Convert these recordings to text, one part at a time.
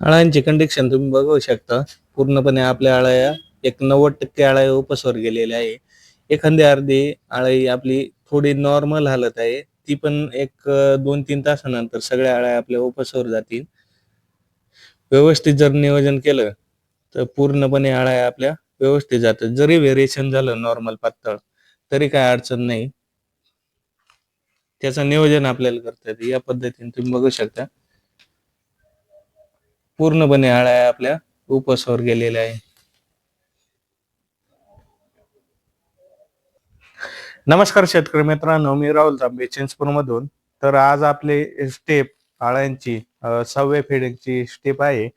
अळ्यांची condition तुम्ही बघू शकता. पूर्णपणे आपल्या अळ्या एक नव्वद टक्के अळ्या उपसवर गेलेल्या आहे. एखादी अर्धी अळी आपली थोडी नॉर्मल हालत आहे. ती पण एक दोन तीन तासानंतर सगळ्या अळ्या आपल्या उपसवर जातील. व्यवस्थित जर नियोजन केलं तर पूर्णपणे अळ्या आपल्या व्यवस्थित जातात. जरी व्हेरिएशन झालं नॉर्मल पातळ तरी काय अडचण नाही. त्याचं नियोजन आपल्याला करता येतं. या पद्धतीने तुम्ही बघू शकता. पूर्णपणे आळ्या आपल्या उपसवर गेलेल्या आहे. नमस्कार शेतकरी मित्रांनो मी राहुल तांबे चिंचपूर मधून तर आज आपले स्टेप आळ्यांची अं, सहाव्या फिडिंगची स्टेप आहे.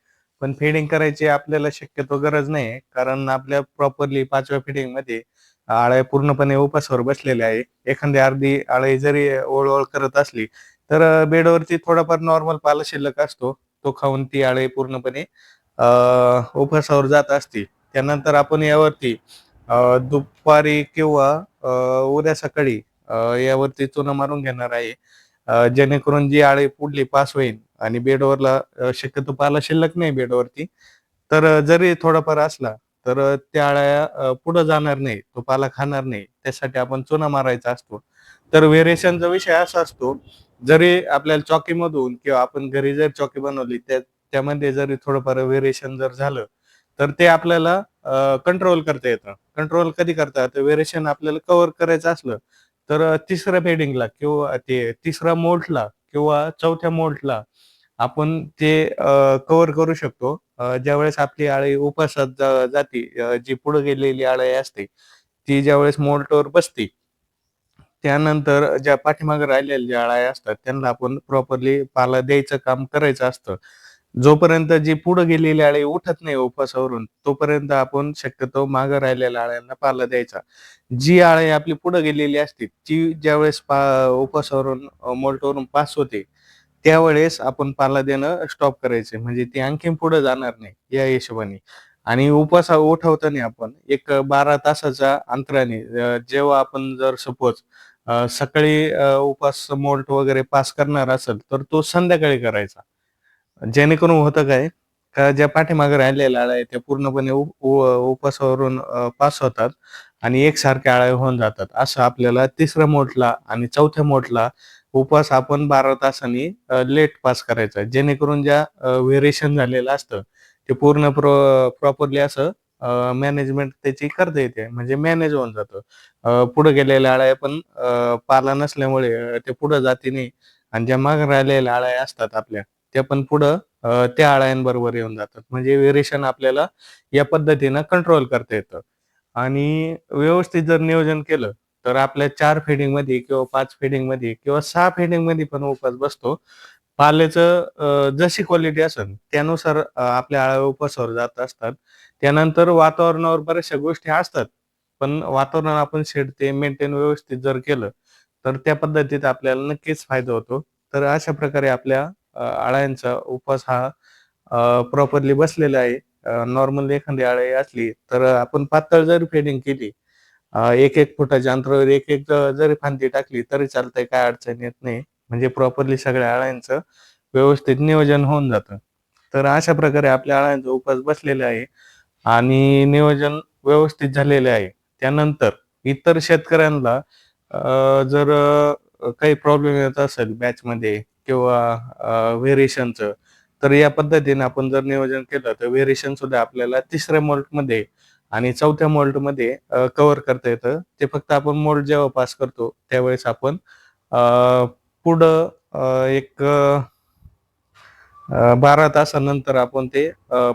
पण फिडिंग करायची आपल्याला शक्यतो गरज नाही कारण आपल्या प्रॉपरली पाचव्या फिडिंगमध्ये आळ्या पूर्णपणे उपासावर बसलेल्या आहे. एखादी अर्धी आळी जरी ओळओळ करत असली तर बेडवरती थोडाफार नॉर्मल पाला शिल्लक असतो. तो खाऊन ती आळे पूर्णपणे अं, उपवासावर जात असते त्यानंतर आपण यावरती दुपारी किंवा उद्या सकाळी यावरती चुना मारून घेणार आहे. जेणेकरून जी आळे पुढली पास होईल आणि बेडवरला शक्यतो पाला शिल्लक नाही बेडवरती तर जरी थोडाफार असला तर त्या आळ्या पुढे जाणार नाही. तो पाला खाणार नाही. त्यासाठी आपण चुना मारायचा असतो. तर व्हेरिएशनचा विषय असा असतो जरी आपल्याला चॉकीमधून किंवा आपण घरी जर चॉकी बनवली त्यामध्ये जरी थोडंफार व्हेरिएशन जर झालं तर ते आपल्याला कंट्रोल करता येतं. कंट्रोल कधी करता? येतं व्हेरिएशन आपल्याला कव्हर करायचं असलं तर तिसऱ्या फेडिंगला किंवा ते तिसऱ्या मोल्टला किंवा चौथ्या मोल्टला आपण ते कव्हर करू शकतो. ज्या ज्यावेळेस आपली आळी उपासात जाती जी पुढे गेलेली आळी असते ती ज्यावेळेस मोल्टवर बसते त्यानंतर ज्या पाठीमागे राहिलेल्या ज्या अळ्या असतात त्यांना आपण प्रॉपरली पाला द्यायचं काम करायचं असतं. जोपर्यंत जी पुढे गेलेली आळी उठत नाही उपवासावरून तोपर्यंत आपण शक्यतो मागे राहिलेल्या आळ्यांना पाला द्यायचा. जी आळी आपली पुढे गेलेली असते ती ज्यावेळेस उपासावरून उपवासावरून मोल्टवरून पास होते त्यावेळेस आपण पाला देणं स्टॉप करायचे. म्हणजे ती आणखीन पुढे जाणार नाही या हिशोबाने. आणि उपवास उठवताना आपण एक बारा तासाच्या अंतराने जेव्हा आपण जर सपोज सकाळी उपास उपवास मोल्ट वगैरे पास करणार असेल तर तो संध्याकाळी करायचा. जेणेकरून होतं काय का ज्या पाठीमागे राहिलेल्या आळ्या आहेत त्या पूर्णपणे उपासावरून उपवासावरून पास होतात आणि एकसारख्या आळ्या होऊन जातात. असं आपल्याला तिसऱ्या मोठला आणि चौथ्या मोठला उपास आपण बारा तासांनी लेट पास करायचा जेणेकरून ज्या व्हेरिएशन झालेलं असतं ते पूर्ण प्रॉपरली असं मॅनेजमेंट त्याची करता येते म्हणजे मॅनेज होऊन जातं. पुढे गेलेल्या आळ्या पण पाला नसल्यामुळे ते पुढे जाती नाही. आणि ज्या मागे राहिलेल्या आळ्या असतात आपल्या त्या पण पुढं त्या आळ्यांबरोबर येऊन जातात. म्हणजे व्हेरिएशन आपल्याला या पद्धतीनं कंट्रोल करता येतं. आणि व्यवस्थित जर नियोजन केलं तर आपल्या चार फेडिंगमध्ये किंवा पाच फेडिंगमध्ये किंवा सहा फेडिंगमध्ये पण उपास बसतो. पाल्याचं जशी क्वालिटी असेल त्यानुसार आपल्या आळ्या उपासावर जात असतात. त्यानंतर वातावरणावर बऱ्याचशा गोष्टी असतात. पण वातावरण आपण शेड ते मेंटेन व्यवस्थित जर केलं तर त्या पद्धतीत आपल्याला नक्कीच फायदा होतो. तर अशा प्रकारे आपल्या आळ्यांचा उपवास हा प्रॉपरली बसलेला आहे. नॉर्मल एखादी आळी असली तर आपण पातळ जरी फेडिंग केली एक एक फुटाच्या अंतरावर एक एक जरी फांदी टाकली तरी चालतंय काय अडचण येत नाही. म्हणजे प्रॉपरली सगळ्या आळ्यांचं व्यवस्थित नियोजन होऊन जातं. तर अशा प्रकारे आपल्या आळ्यांचा उपास बसलेला आहे आणि नियोजन व्यवस्थित झालेले आहे. त्यानंतर इतर शेतकऱ्यांना जर काही प्रॉब्लेम येत असेल बॅच मध्ये किंवा व्हेरिएशनचं तर या पद्धतीने आपण जर नियोजन केलं तर व्हेरिएशन सुद्धा आपल्याला तिसऱ्या मोल्टमध्ये आणि चौथ्या मोल्टमध्ये कव्हर करता येतं. ते फक्त आपण मोल्ट जेव्हा पास करतो त्यावेळेस आपण पुढं एक बारा तासानंतर आपण ते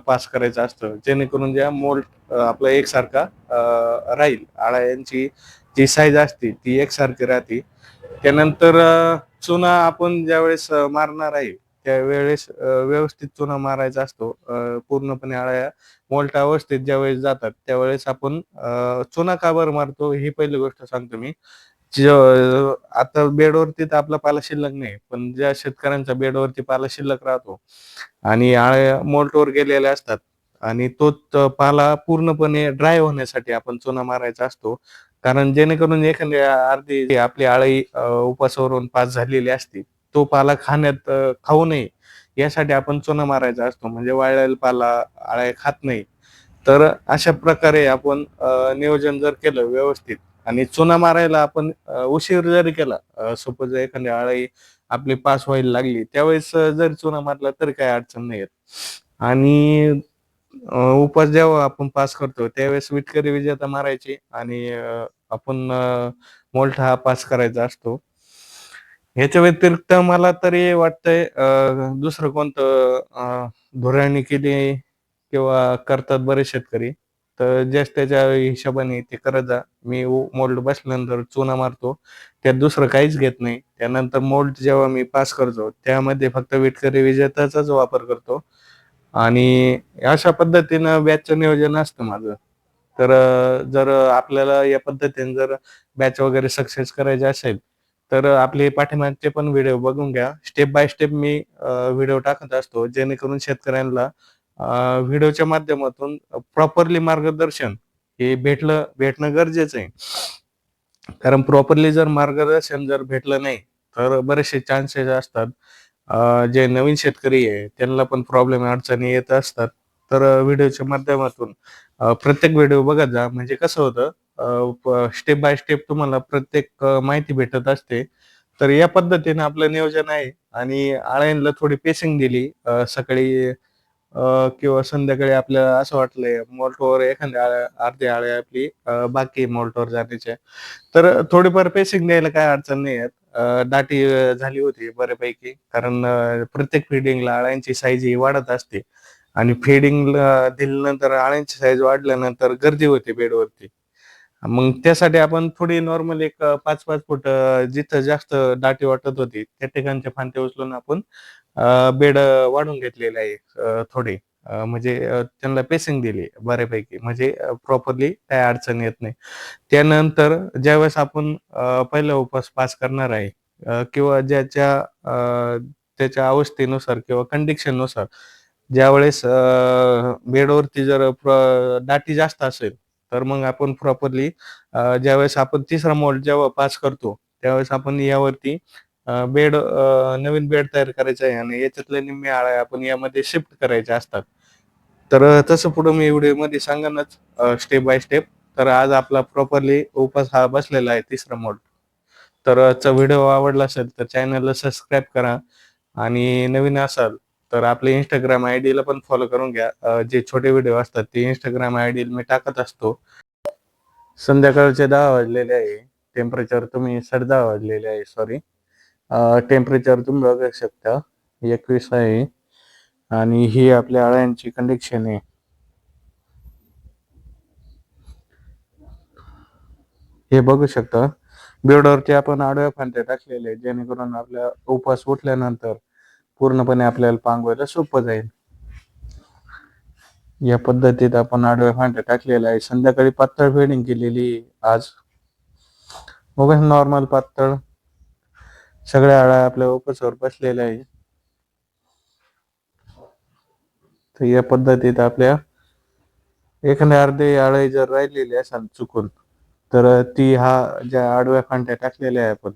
पास करायचं असतं. जेणेकरून ज्या मोल्ट आपला एकसारखा राहील. आळ्यांची जी साईज असते ती एकसारखी राहते. त्यानंतर चुना आपण ज्यावेळेस मारणार आहे त्यावेळेस व्यवस्थित चुना मारायचा असतो. पूर्णपणे आळ्या मोल्ट अवस्थेत ज्यावेळेस जातात त्यावेळेस आपण चुना का बरं मारतो ही पहिली गोष्ट सांगतो मी. आता बेडवरती तर आपला पाला शिल्लक नाही पण ज्या शेतकऱ्यांचा बेडवरती पाला शिल्लक राहतो आणि आळ्या मोल्टवर गेलेल्या असतात आणि तो पाला पूर्णपणे ड्राय होण्यासाठी आपण चुना मारायचा असतो. कारण जेणेकरून एखाद्या अर्धी आपली आळी उपासावरून पास झालेली असते तो पाला खाण्यात खाऊ नये यासाठी आपण चुना मारायचा असतो. म्हणजे वाळलेला पाला आळ्या खात नाही. तर अशा प्रकारे आपण नियोजन जर केलं व्यवस्थित आणि चुना मारायला आपण उशीर जरी केला सपोज एखादी आळी आपली पास व्हायला लागली त्यावेळेस जर जरी चुना मारला तरी काही अडचण नाही येत. आणि उपास जेव्हा आपण पास करतो त्यावेळेस विटकरी विजेता मारायची आणि आपण मोलठा हा पास करायचा असतो. ह्याच्या व्यतिरिक्त मला तरी वाटतंय दुसरं कोणतं धोरणी केली किंवा करतात बरेच शेतकरी. तर ज्याच त्याच्या हिशोबाने ते करत जा. मी मोल्ड बसल्यानंतर चुना मारतो. त्यात दुसरं काहीच घेत नाही. त्यानंतर मोल्ड जेव्हा मी पास करतो त्यामध्ये फक्त विटकरी विजेताचाच वापर करतो. आणि अशा पद्धतीनं बॅचचं नियोजन असतं माझं. तर जर आपल्याला या पद्धतीने जर बॅच वगैरे सक्सेस करायचे असेल तर आपले पाठीमागचे पण व्हिडिओ बघून घ्या. स्टेप बाय स्टेप मी व्हिडिओ टाकत असतो. जेणेकरून शेतकऱ्यांना व्हिडिओच्या माध्यमातून प्रॉपरली मार्गदर्शन हे भेटलं भेटणं गरजेचं आहे. कारण प्रॉपरली जर मार्गदर्शन जर भेटलं नाही तर बरेचसे चान्सेस असतात. जे नवीन शेतकरी आहे त्यांना पण प्रॉब्लेम अडचणी येत असतात. तर व्हिडिओच्या माध्यमातून प्रत्येक व्हिडिओ बघत जा. म्हणजे कसं होतं स्टेप बाय स्टेप तुम्हाला प्रत्येक माहिती भेटत असते. तर या पद्धतीने आपलं नियोजन आहे. आणि आळ्यांना थोडी पेसिंग दिली सकाळी किंवा संध्याकाळी आपल्याला असं वाटलंय मॉल्टवर एखाद्या आळ्या अर्धी आपली बाकी मॉल्टवर जाण्याच्या तर थोडीफार पेसिंग द्यायला काय अडचण नाही आहेत दाटी झाली होती बऱ्यापैकी कारण प्रत्येक फिडिंगला आळ्यांची साईज ही वाढत असते. आणि फिडिंग दिल्यानंतर आळ्यांची साईज वाढल्यानंतर गर्दी होते बेडवरती. मग त्यासाठी आपण थोडी नॉर्मल एक पाच पाच फूट जिथं जास्त दाटी वाटत होती त्या ठिकाणचे फांत्या उचलून आपण बेड वाढून घेतलेले आहे थोडे. म्हणजे त्यांना पेसिंग दिली बऱ्यापैकी. म्हणजे प्रॉपरली काय अडचण येत नाही. त्यानंतर ज्यावेळेस आपण पहिला उपास पास करणार आहे किंवा ज्याच्या त्याच्या अवस्थेनुसार किंवा कंडिशननुसार ज्यावेळेस बेडवरती जर दाटी जास्त असेल तर मग आपण प्रॉपरली ज्यावेळेस आपण तिसरा मोल्ड जेव्हा पास करतो त्यावेळेस आपण यावरती बेड नवीन बेड तयार करायचा आहे आणि याच्यातल्या निम्मे आळ्या आपण यामध्ये शिफ्ट करायचे असतात. तर तसं पुढं मी व्हिडिओमध्ये सांगेनच स्टेप बाय स्टेप तर आज आपला प्रॉपरली उपास हा बसलेला आहे तिसरा मोड तर व्हिडिओ आवडला असेल तर चॅनलला सबस्क्राईब करा आणि नवीन असाल तर आपले इंस्टाग्राम आय डीला पण फॉलो करून घ्या. जे छोटे व्हिडिओ असतात ते इंस्टाग्राम आय डी मी टाकत असतो. संध्याकाळचे दहा वाजलेले आहे. टेम्परेचर तुम्ही साडे दहा वाजलेले आहे सॉरी टेम्परेचर तुम्ही बघू शकता. एकवीस आहे. आणि ही आपल्या अळ्यांची कंडिक्शन आहे. हे बघू शकता. बेडवरती आपण आडव्या फांद्या टाकलेले जेणेकरून आपल्या उपवास उठल्यानंतर पूर्णपणे आपल्याला पांगवायला सोपं जाईल. या पद्धतीत आपण आडव्या फांद्या टाकलेल्या आहे संध्याकाळी पातळ फेडिंग केलेली आज. बघा नॉर्मल पातळ. सगळ्या आळ्या आपल्या ओपसवर बसलेल्या आहे. तर या पद्धतीत आपल्या एखाद्या अर्धे आळे जर राहिलेली असाल चुकून तर ती हा ज्या आडव्या फांट्या टाकलेल्या आहे आपण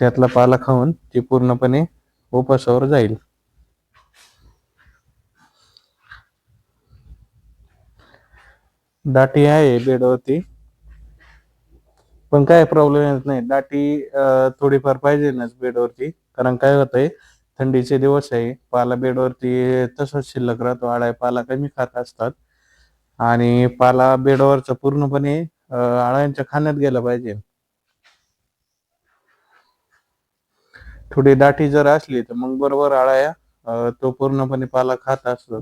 त्यातला पाला खाऊन ती पूर्णपणे ओपसावर जाईल. दाटी आहे बेडवरती. पण काय प्रॉब्लेम येत नाही. दाटी थोडीफार पाहिजे ना बेडवरती. कारण काय होतंय थंडीचे दिवस आहे. पाला बेडवरती तसंच शिल्लक राहतो. आळा पाला कमी खात असतात. आणि पाला बेडवरचा पूर्णपणे आळ्यांच्या खाण्यात गेला पाहिजे. थोडी दाटी जर असली तर मग बरोबर आळ्या तो पूर्णपणे पाला खात असतो.